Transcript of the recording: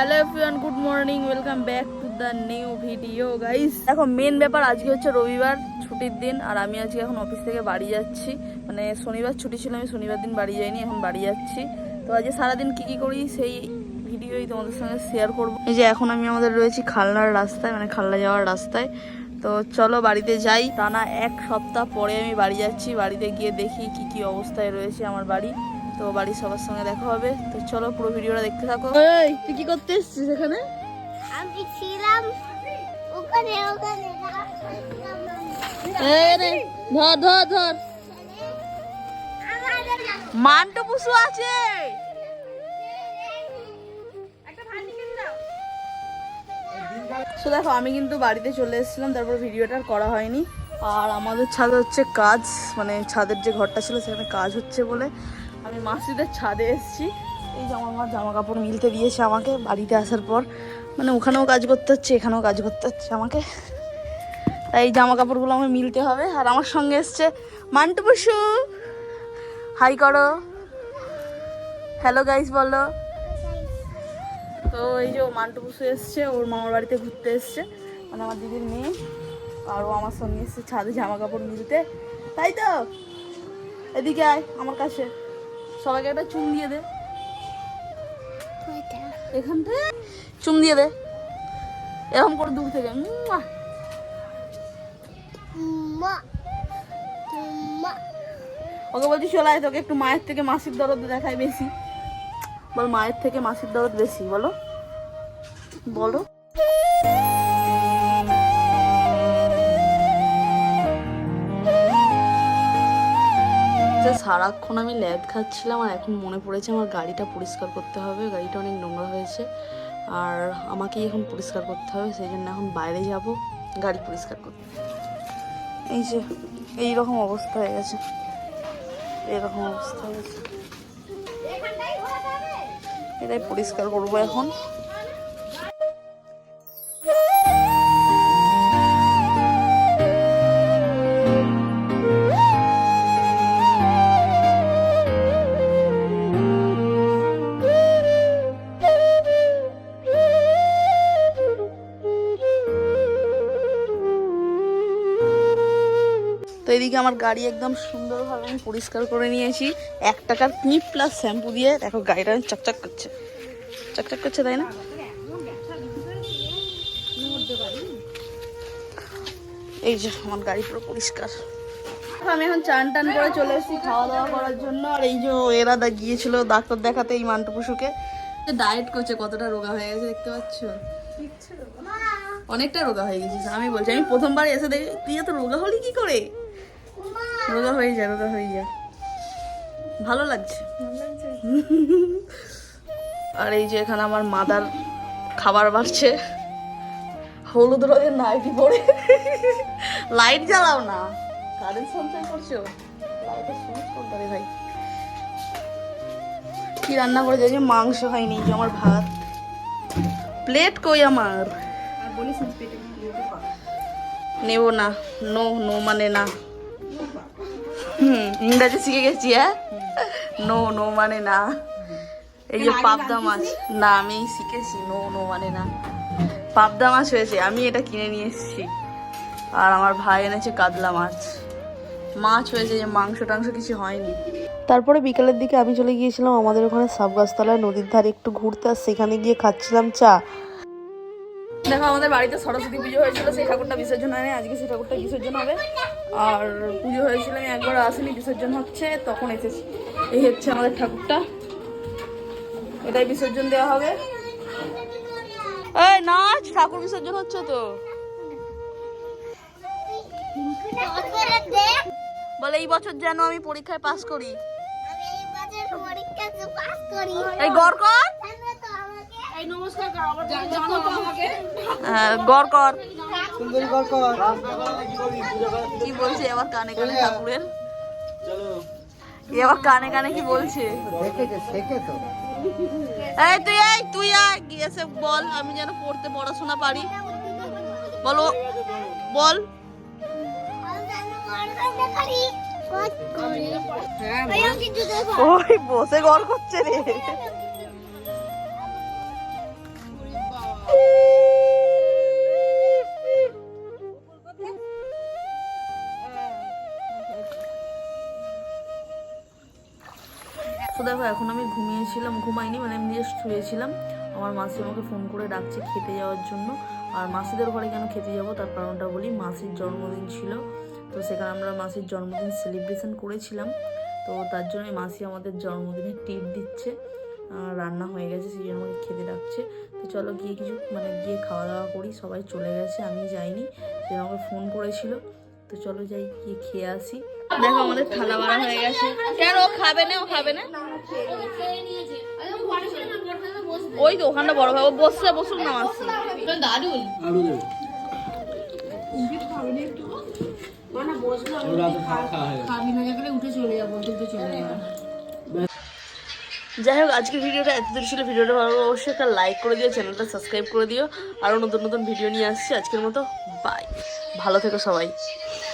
Hello everyone good morning welcome back to the new video guys দেখো main ব্যাপার আজকে হচ্ছে রবিবার, ছুটির দিন, আর আমি আজকে এখন অফিস থেকে বাড়ি যাচ্ছি। মানে শনিবার ছুটি ছিল, আমি শনিবার দিন বাড়ি যাইনি, এখন বাড়ি যাচ্ছি। তো আজকে সারাদিন কি কি করি, সেই ভিডিওই তোমাদের সঙ্গে শেয়ার করব। এই যে এখন আমি আমাদের রয়েছি খালনার রাস্তায় মানে খালনা যাওয়ার রাস্তায়। তো চলো বাড়িতে যাই। টানা এক সপ্তাহ পরে আমি বাড়ি যাচ্ছি, বাড়িতে গিয়ে দেখি কি কি অবস্থায় রয়েছে আমার বাড়ি। তো বাড়ির সবার সঙ্গে দেখা হবে। তো চলো পুরো ভিডিওটা দেখতে থাকো। এই তুই কি করতে এসেছিস এখানে? আমি ছিলাম ওখানে ওখানে। এই রে, ধর ধর ধর। মানটো পুষু আছে। So দেখো আমি কিন্তু বাড়িতে চলে এসেছিলাম তারপর ভিডিওটা আর করা হয়নি। আর আমাদের ছাদে হচ্ছে কাজ মানে ছাদের যে ঘরটা ছিল সেখানে কাজ হচ্ছে বলে। আমি মাসিদের ছাদে এসেছি। এই যে আমার জামা কাপড় মিলতে দিয়েছে আমাকে বাড়িতে আসার পর। মানে ওখানেও কাজ করতে হচ্ছে, এখানেও কাজ করতে হচ্ছে আমাকে। তাই এই জামা কাপড়গুলো আমার মিলতে হবে। আর আমার সঙ্গে এসছে মান্টু বসু। হাই করো। হ্যালো গাইস বলো। তো এই যে মান্টু বসু এসছে, ওর মামার বাড়িতে ঘুরতে এসছে। মানে আমার দিদির মেয়ে। আর ও আমার সঙ্গে এসছে ছাদে জামা কাপড় মিলতে। তাই তো? এদিকে আয় আমার কাছে। সবাইকে একটা চুম দিয়ে দে। এখানটা চুম দিয়ে দে। এরকম করে দূর থেকে। ওকে বলছি চলে আয় তোকে একটু মায়ের থেকে মাসির দরদ দেখায় বেশি। বল মায়ের থেকে মাসির দরদ বেশি বলো। বলো। সারাক্ষণ আমি ল্যাদ খাচ্ছিলাম আর এখন মনে পড়েছে আমার গাড়িটা পরিষ্কার করতে হবে, গাড়িটা অনেক নোংরা হয়েছে। আর আমাকেই এখন পরিষ্কার করতে হবে, সেই জন্য এখন বাইরে যাব, গাড়ি পরিষ্কার করতে। এই যে এই রকম অবস্থা হয়ে গেছে। এরকম অবস্থা হয়ে গেছে। এটাই পরিষ্কার করব এখন। এদিকে আমার গাড়ি একদম সুন্দরভাবে আমি পরিষ্কার করে নিয়েছি। এক টাকার ক্লিপ প্লাস শ্যাম্পু দিয়ে দেখো গাড়িটা চকচক করছে। চকচক করছে, তাই না? এই যে আমার গাড়ি পুরো পরিষ্কার। আমি এখন চান টান করে চলে এসেছি খাওয়া দাওয়া করার জন্য। আর এই যে এরা গিয়েছিল ডাক্তার দেখাতে এই মান্টু পশুকে ডায়েট করছে, কতটা রোগা হয়ে গেছে দেখতে পাচ্ছ? অনেকটা রোগা হয়ে গেছিস আমি বলছি। আমি প্রথমবার এসে দেখি, তুই এত রোগা হলি কি করে? রোগা হয়ে যায় রোগা হয়ে যায়। ভালো লাগছে। আর এই যে এখানে আমার মাদার খাবার বাড়ছে। হলুদ রঙের নাইটি পরে। লাইট জ্বালাও না। কারেন্ট সঞ্চয় করছ? লাইটের সুইচ কোনটা ভাই। কি রান্না করে যাই মাংস হয়নি যে আমার ভাত। প্লেট কই আমার? নেব না। নো নো মানে না। হুম ইংরাজি শিখে গেছি হ্যাঁ? নো নো মানে না। এই যে পাবদা মাছ। না? আমি শিখেছি নো নো মানে না। পাবদা মাছ হয়েছে আমি এটা কিনে নিয়ে এসেছি। আর আমার ভাই এনেছে কাতলা মাছ। মাছ হয়েছে যে মাংস টাংস কিছু হয়নি। তারপরে বিকালের দিকে আমি চলে গিয়েছিলাম আমাদের ওখানে সাবগাছতলায় নদীর ধারে একটু ঘুরতে আর সেখানে গিয়ে খাচ্ছিলাম চা। দেখো আমাদের বাড়িতে সরস্বতী পুজো হয়েছিল সেই ঠাকুরটা বিসর্জন হয়নি আজকে সেই ঠাকুরটা বিসর্জন হবে। আর পুজো হয়েছিল আমি একবার আসিনি বিসর্জন হচ্ছে তখন এসেছি। এই হচ্ছে আমাদের ঠাকুরটা। এটাই বিসর্জন দেওয়া হবে। এই নাচ ঠাকুর বিসর্জন হচ্ছে তো। বলে এই বছর যেন আমি পরীক্ষায় পাস করি। এই গড় কর জানো তো আমাকে এই নমস্কার হ্যাঁ গড় কর। কি বলছে এবার কানে কানে ঠাকুরের? আবার কানে কানে কি বলছে? এই তুই এই তুই আয়। গিয়ে এসে বল আমি যেন পড়তে পড়াশোনা পারি। বলো বল। ওই বসে গড় করছে রে। ঘুমিয়েছিলাম, ঘুমাইনি মানে আমি জাস্ট শুয়েছিলাম। আমার মাসি আমাকে ফোন করে ডাকছে খেতে যাওয়ার জন্য। আর মাসিদের ঘরে কেন খেতে যাব? তার কারণটা বলি, মাসির জন্মদিন ছিল। তো সেখানে আমরা মাসির জন্মদিন সেলিব্রেশন করেছিলাম। তো তার জন্যই মাসি আমাদের জন্মদিনে টিপ দিচ্ছে। রান্না হয়ে গেছে, সেই জন্য খেতে ডাকছে। তো চলো গিয়ে কিছু মানে গিয়ে খাওয়া দাওয়া করি, সবাই চলে গেছে, আমি যাইনি। সে আমাকে ফোন করেছিল। তো চলো যাই, গিয়ে খেয়ে আসি। দেখো আমাদের থালা বাড়া হয়ে গেছে। কেন ও খাবে না? ও খাবে না? ওই তো ওখানটা বড় ভাই, ও বসছে, বসুক না, মাসি। দারুণ। যাই হোক, আজকের ভিডিওটা এতদূর ছিল। ভিডিওটা ভালো অবশ্যই একটা লাইক করে দিও চ্যানেলটা সাবস্ক্রাইব করে দিও। আরও নতুন নতুন ভিডিও নিয়ে আসছি। আজকের মতো বাই ভালো থেকো সবাই।